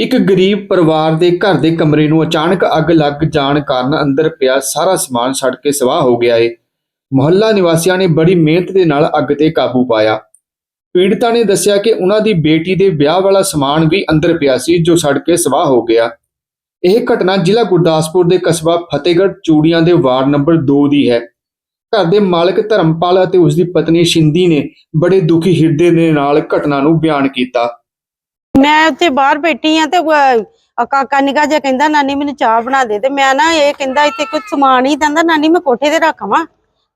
ਇੱਕ ਗਰੀਬ ਪਰਿਵਾਰ ਦੇ ਘਰ ਦੇ ਕਮਰੇ ਨੂੰ ਅਚਾਨਕ ਅੱਗ ਲੱਗ ਜਾਣ ਕਾਰਨ ਅੰਦਰ ਪਿਆ ਸਾਰਾ ਸਮਾਨ ਸੜ ਕੇ ਸਵਾਹ ਹੋ ਗਿਆ ਏ। ਮੁਹੱਲਾ ਨਿਵਾਸੀਆਂ ਨੇ ਬੜੀ ਮਿਹਨਤ ਦੇ ਨਾਲ ਅੱਗ ਤੇ ਕਾਬੂ ਪਾਇਆ। ਪੀੜਤਾ ਨੇ ਦੱਸਿਆ ਕਿ ਉਹਨਾਂ ਦੀ ਬੇਟੀ ਦੇ ਵਿਆਹ ਵਾਲਾ ਸਮਾਨ ਵੀ ਅੰਦਰ ਪਿਆ ਸੀ, ਜੋ ਸੜ ਕੇ ਸਵਾਹ ਹੋ ਗਿਆ। ਇਹ ਘਟਨਾ ਜ਼ਿਲ੍ਹਾ ਗੁਰਦਾਸਪੁਰ ਦੇ ਕਸਬਾ ਫਤਿਹਗੜ੍ਹ ਚੂੜੀਆਂ ਦੇ ਵਾਰਡ ਨੰਬਰ 2 ਦੀ ਹੈ। ਘਰ ਦੇ ਮਾਲਕ ਧਰਮਪਾਲ ਅਤੇ ਉਸ ਦੀ ਪਤਨੀ ਸ਼ਿੰਦੀ ਨੇ ਬੜੇ ਦੁਖੀ ਹਿਰਦੇ ਦੇ ਨਾਲ ਘਟਨਾ ਨੂੰ ਬਿਆਨ ਕੀਤਾ। ਮੈਂ ਉੱਥੇ ਬਾਹਰ ਬੈਠੀ ਆ ਤੇ ਅਹ, ਕਾਕਾ ਨਿਕਾ ਜਿਹਾ ਕਹਿੰਦਾ ਨਾਨੀ ਮੈਨੂੰ ਚਾਹ ਬਣਾ ਦੇ। ਤੇ ਮੈਂ ਨਾ ਇਹ ਕਹਿੰਦਾ ਇੱਥੇ ਕੁਝ ਸਮਾਨ ਹੀ ਕਹਿੰਦਾ ਨਾਨੀ ਮੈਂ ਕੋਠੇ ਤੇ ਰੱਖਾਂ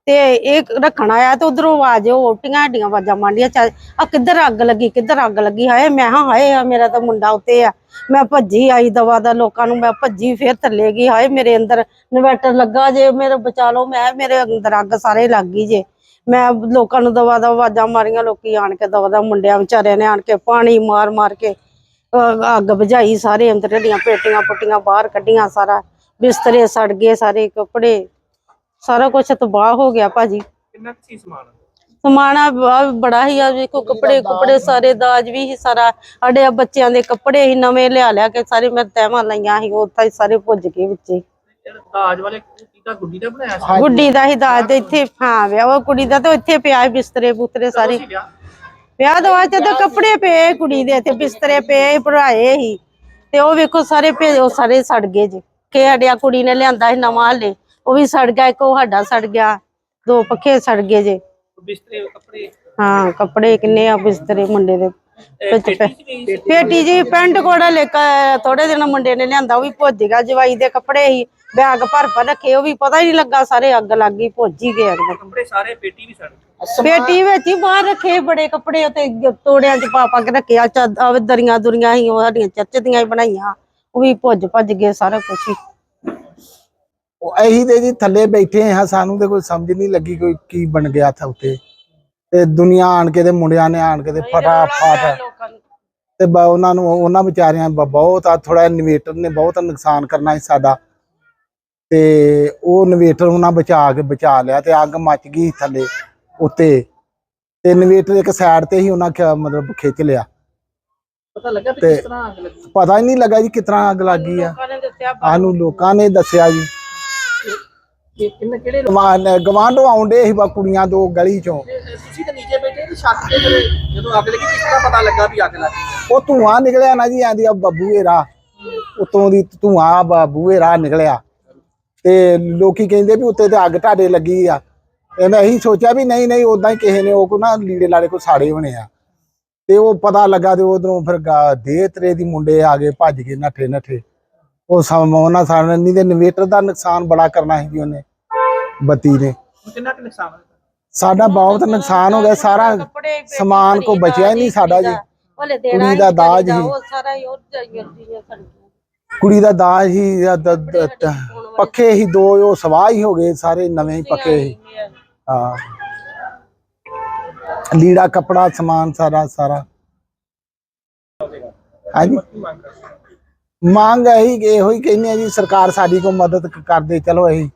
ਤੇ ਇਹ ਰੱਖਣ ਆਇਆ ਤੇ ਉਧਰੋਂ ਆਵਾਜ਼ ਓਟੀਆਂ ਹੱਡੀਆਂ ਆਵਾਜ਼ਾਂ ਮਾਂਡੀਆਂ ਚੱਲ ਆ ਕਿੱਧਰ ਅੱਗ ਲੱਗੀ ਕਿੱਧਰ ਅੱਗ ਲੱਗੀ? ਹਾਏ ਮੈਂ ਹਾਂ ਹਾਏ ਆ ਮੇਰਾ ਤਾਂ ਮੁੰਡਾ ਉੱਤੇ ਆ। ਮੈਂ ਭੱਜੀ ਆਈ ਦਵਾ ਦਾ ਲੋਕਾਂ ਨੂੰ ਮੈਂ ਭੱਜੀ ਫੇਰ ਥੱਲੇ ਗਈ। ਹਾਏ ਮੇਰੇ ਅੰਦਰ ਇਨਵੈਟਰ ਲੱਗਾ ਜੇ ਮੇਰੇ ਬਚਾ ਲਓ ਮੈਂ ਮੇਰੇ ਅੰਦਰ ਅੱਗ ਸਾਰੇ ਲੱਗ ਗਈ ਜੇ। ਮੈਂ ਲੋਕਾਂ ਨੂੰ ਦਵਾ ਦਾ ਆਵਾਜ਼ਾਂ ਮਾਰੀਆਂ ਲੋਕੀ ਆਣ ਕੇ ਦਵਾ ਦਾ ਮੁੰਡਿਆਂ ਵਿਚਾਰਿਆਂ ਨੇ ਆਣ ਕੇ ਪਾਣੀ ਮਾਰ ਮਾਰ ਕੇ ਅਹ ਅੱਗ ਬੁਝਾਈ ਸਾਰੇ ਅੰਦਰ ਦੀਆਂ ਪੇਟੀਆਂ ਪੁੱਟੀਆਂ ਬਾਹਰ ਕੱਢੀਆਂ ਸਾਰਾ ਬਿਸਤਰੇ ਸੜ ਗਏ ਸਾਰੇ ਕੱਪੜੇ ਸਾਰਾ ਕੁਝ ਤਬਾਹ ਹੋ ਗਿਆ ਭਾਜੀ। ਕਿੰਨਾ ਕੁ ਸੀ ਸਮਾਨ? ਬੜਾ ਹੀ ਆ ਵੇਖੋ ਕੱਪੜੇ ਕੁਪੜੇ ਸਾਰੇ ਦਾਜ ਵੀ ਸੀ ਸਾਰਾ ਸਾਡੇ ਆ ਬੱਚਿਆਂ ਦੇ ਕੱਪੜੇ ਹੀ ਨਵੇਂ ਲਿਆ ਲਿਆ ਕੇ ਸਾਰੇ ਮੈਂ ਤਹਿਵਾਂ ਲਈਆਂ ਸੀ ਉਹ ਤਾਂ ਹੀ ਸਾਰੇ ਭੁੱਜ ਗਏ ਵਿੱਚੇ। ਜਿਹੜਾ ਦਾਜ ਵਾਲੇ ਕੀਤਾ ਗੁੱਡੀ ਦਾ ਬਣਾਇਆ ਸੀ? ਗੁੱਡੀ ਦਾ ਹੀ ਦਾਜ ਤੇ ਇੱਥੇ ਹਾਂ ਵਿਆਹ ਉਹ ਕੁੜੀ ਦਾ ਤਾਂ ਇੱਥੇ ਪਿਆ ਸੀ ਬਿਸਤਰੇ ਬੁਸਤਰੇ ਸਾਰੇ। ਸੀ ਵਿਆਹ? ਵਿਆਹ ਤੋਂ ਬਾਅਦ ਜਦੋਂ ਕੱਪੜੇ ਪਏ ਕੁੜੀ ਦੇ ਤੇ ਬਿਸਤਰੇ ਪਏ ਭਰਾਏ ਸੀ। ਤੇ ਉਹ ਵੇਖੋ ਸਾਰੇ ਭੇ ਉਹ ਸਾਰੇ ਸੜ ਗਏ ਜੀ। ਕਿ ਸਾਡਿਆ ਕੁੜੀ ਨੇ ਲਿਆਂਦਾ ਸੀ ਨਵਾਂ ਹਲੇ ਉਹ ਵੀ ਸੜ ਗਿਆ ਇੱਕ ਉਹ ਸਾਡਾ ਸੜ ਗਿਆ ਦੋ ਪੱਖੇ ਸੜ ਗਏ ਜੇ। ਬਿਸਤਰੇ ਕੱਪੜੇ? ਹਾਂ ਕੱਪੜੇ ਕਿੰਨੇ ਆ ਬਿਸਤਰੇ ਮੁੰਡੇ ਦੇ। ਪੇਟੀ ਜੀ ਪੈਂਟ ਕੋੜਾ ਲੈ ਕੇ ਥੋੜੇ ਦਿਨ ਮੁੰਡੇ ਨੇ ਲਿਆਂਦਾ ਉਹ ਵੀ ਭੁੱਜ ਗਿਆ ਜਵਾਈ ਦੇ ਕੱਪੜੇ ਹੀ ਬੈਗ ਭਰ ਭਰ ਰੱਖੇ ਉਹ ਵੀ ਪਤਾ ਹੀ ਨਹੀਂ ਲੱਗਾ ਸਾਰੇ ਅੱਗ ਲੱਗ ਗਈ ਭੁੱਜ ਹੀ ਗਏ ਕੱਪੜੇ ਸਾਰੇ ਪੇਟੀ ਵੀ ਸੜ ਪੇਟੀ ਵਿੱਚ ਹੀ ਬਾਹਰ ਰੱਖੇ ਬੜੇ ਕੱਪੜੇ ਉੱਤੇ ਤੋੜਿਆਂ 'ਚ ਪਾ ਪਾ ਕੇ ਰੱਖਿਆ ਚਾਹ ਦਰੀਆਂ ਦੁਰੀਆਂ ਸੀ ਉਹ ਸਾਡੀਆਂ ਚੱਚ ਦੀਆਂ ਹੀ ਬਣਾਈਆਂ ਉਹ ਵੀ ਭੁੱਜ ਭੱਜ ਗਏ ਸਾਰਾ ਕੁਝ ਹੀ। ਉਹ ਇਹੀ ਤੇ ਜੀ ਥੱਲੇ ਬੈਠੇ ਹਾਂ ਸਾਨੂੰ ਤੇ ਕੋਈ ਸਮਝ ਨਹੀਂ ਲੱਗੀ ਕੋਈ ਕੀ ਬਣ ਗਿਆ ਥਾ ਉੱਤੇ। ਤੇ ਦੁਨੀਆ ਆਣ ਕੇ ਤੇ ਮੁੰਡਿਆਂ ਨੇ ਆਣ ਕੇ ਤੇ ਫਟਾਫਟ ਤੇ ਬ- ਉਹਨਾਂ ਨੂੰ ਉਹਨਾਂ ਵਿਚਾਰਿਆਂ ਬ- ਬਹੁਤ ਆ ਥੋੜਾ ਇਨਵੇਟਰ ਨੇ ਬਹੁਤ ਨੁਕਸਾਨ ਕਰਨਾ ਸੀ ਸਾਡਾ। ਤੇ ਉਹ ਇਨਵੇਟਰ ਉਹਨਾਂ ਬਚਾ ਕੇ ਬਚਾ ਲਿਆ ਤੇ ਅੱਗ ਮੱਚ ਗਈ ਥੱਲੇ ਉੱਤੇ। ਤੇ ਇਨਵੇਟਰ ਇੱਕ ਸਾਈਡ ਤੇ ਹੀ ਉਹਨਾਂ ਖ- ਮਤਲਬ ਖਿੱਚ ਲਿਆ। ਪਤਾ ਲੱਗਾ ਵੀ ਤੇ- ਕਿਸ ਤਰ੍ਹਾਂ ਅੱਗ ਲੱਗੀ? ਪਤਾ ਹੀ ਨਹੀਂ ਲੱਗਾ ਜੀ ਕਿਤਨਾ ਅੱਗ ਲੱਗ ਆ। ਲੋਕਾਂ ਨੇ ਦੱਸਿਆ ਸਾਨੂੰ ਲੋਕਾਂ ਨੇ ਦੱਸਿਆ ਜੀ। ਕਿ ਕਿੰਨੇ ਕਿਹੜੇ ਲੋਕ ਗਵਾਂ ਗਵਾਂਢੋਂ ਆਉਂਦੇ ਸੀ ਬਾ ਕੁੜੀਆਂ ਦੋ ਗਲੀ ਚੋਂ। ਇਹ- ਇਹ ਤੁਸੀਂ ਤਾਂ ਨੀਚੇ ਬੈਠੇ ਤੇ ਛੱਤ ਤੇ ਫਿਰ ਜਦੋਂ ਅੱਗ ਲੱਗੀ ਕਿਸ ਤਰ੍ਹਾਂ ਪਤਾ ਲੱਗਾ ਵੀ ਅੱਗ ਲੱਗ ਗਈ? ਉਹ ਧੂਆਂ ਨਿਕਲਿਆ ਨਾ ਜੀ ਆਂਦੀ ਆ ਬੱਬੂਏ ਰਾਹ ਉਤੋਂ ਦੀ ਧੂਆਂ ਬੱਬੂਏ ਰਾਹ ਨਿਕਲਿਆ। ਤੇ ਲੋਕੀ ਕਹਿੰਦੇ ਵੀ ਉੱਤੇ ਤੇ ਅੱਗ ਤੁਹਾਡੇ ਲੱਗੀ ਆ। ਤੇ ਮੈਂ ਇਹੀ ਸੋਚਿਆ ਵੀ ਨਹੀਂ ਨਹੀਂ ਉਦਾਂ ਹੀ ਕਿਸੇ ਨੇ ਉਹ ਕੋ ਨਾ ਲੀੜੇ ਲਾੜੇ ਕੋ ਸਾੜੇ ਹੋਣੇ ਆ। ਤੇ ਉਹ ਪਤਾ ਲੱਗਾ ਤੇ ਉਧਰੋਂ ਫਿਰ ਗਾ- ਦੇਹ ਤਰੇ ਦੀ ਮੁੰਡੇ ਆ ਗਏ ਭੱਜ ਕੇ ਨੱਠੇ ਨੱਠੇ। ਉਹ ਸਮ ਉਹਨਾਂ ਸਾਰਿਆਂ ਨਹੀਂ ਤੇ ਇਨਵੇਟਰ ਦਾ ਨੁਕਸਾਨ ਬੜਾ ਕਰਨਾ ਸੀ ਜੀ ਉਹਨੇ ਬੱਤੀ ਨੇ। ਹੁਣ ਕਿੰਨਾ ਕੁ ਨੁਕਸਾਨ ਹੋਇਆ ਸਾਡਾ ਬਹੁਤ ਨੁਕਸਾਨ ਹੋ ਗਿਆ ਸਾਰਾ ਸਮਾਨ ਕੋ ਬਚਿਆ ਹੀ ਨਹੀਂ ਸਾਡਾ ਜੀ। ਕੁੜੀ ਦਾ। ਦਾਜ ਹੀ। ਕੁੜੀ ਦਾ ਦਾਜ ਹੀ ਦ- ਦ- ਦ- ਦ- ਪੱਖੇ ਹੀ ਦੋ ਉਹ ਸਵਾਹ ਹੀ ਹੋ ਗਏ ਸਾਰੇ ਨਵੇਂ ਹੀ ਪੱਕੇ ਹੀ। ਹਾਂ ਲੀੜਾ ਕਪੜਾ ਸਮਾਨ ਸਾਰਾ ਸਾਰਾ। ਹਾਂਜੀ। ਮੰਗ ਇਹੀ ਇਹੋ ਹੀ ਕਹਿੰਦੇ ਆ ਜੀ ਸਰਕਾਰ ਸਾਡੀ ਕੋ ਮਦਦ ਕਰਦੇ ਚਲੋ ਇਹੀ